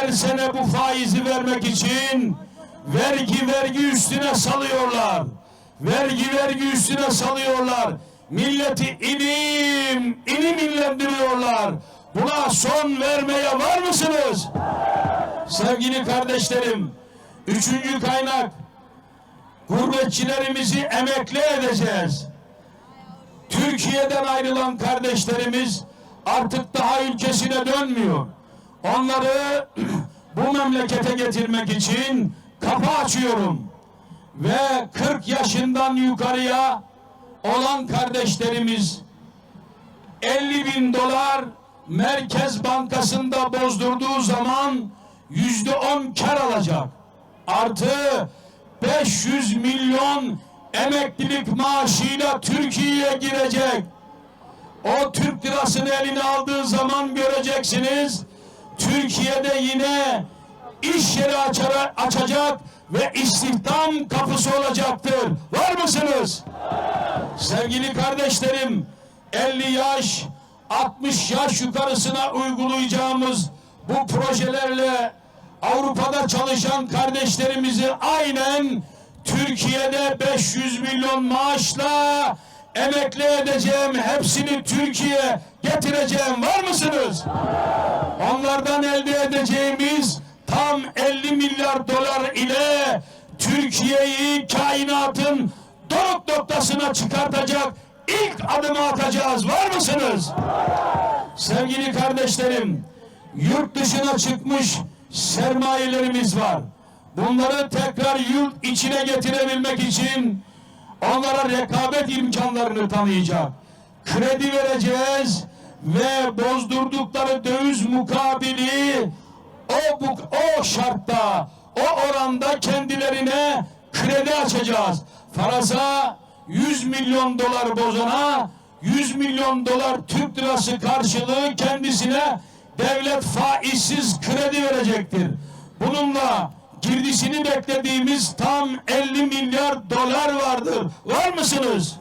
her sene bu faizi vermek için vergi vergi üstüne salıyorlar. Vergi vergi üstüne salıyorlar. Milleti ilim ilim inlendiriyorlar. Buna son vermeye var mısınız? Sevgili kardeşlerim, üçüncü kaynak gurbetçilerimizi emekli edeceğiz. Türkiye'den ayrılan kardeşlerimiz artık daha ülkesine dönmüyor. Onları bu memlekete getirmek için kapı açıyorum. Ve 40 yaşından yukarıya olan kardeşlerimiz 50 bin dolar Merkez Bankası'nda bozdurduğu zaman yüzde on kar alacak. Artı 500 milyon emeklilik maaşıyla Türkiye'ye girecek. O Türk lirasını eline aldığı zaman göreceksiniz. Türkiye'de yine iş yeri açara- açacak ve istihdam kapısı olacaktır. Var mısınız? Sevgili kardeşlerim, 50 yaş, 60 yaş yukarısına uygulayacağımız bu projelerle Avrupa'da çalışan kardeşlerimizi aynen Türkiye'de 500 milyon maaşla emekli edeceğim. Hepsini Türkiye getireceğim. Var mısınız? Onlardan elde edeceğimiz tam 50 milyar dolar ile Türkiye'yi kainatın doruk noktasına çıkartacak ilk adımı atacağız. Var mısınız? Sevgili kardeşlerim, yurt dışına çıkmış sermayelerimiz var. Bunları tekrar yurt içine getirebilmek için onlara rekabet imkanlarını tanıyacak. Kredi vereceğiz ve bozdurdukları döviz mukabili o bu, o şartta, o oranda kendilerine kredi açacağız. Faraza 100 milyon dolar bozana 100 milyon dolar Türk lirası karşılığı kendisine devlet faizsiz kredi verecektir. Bununla girdisini beklediğimiz tam 50 milyar dolar vardır. Var mısınız?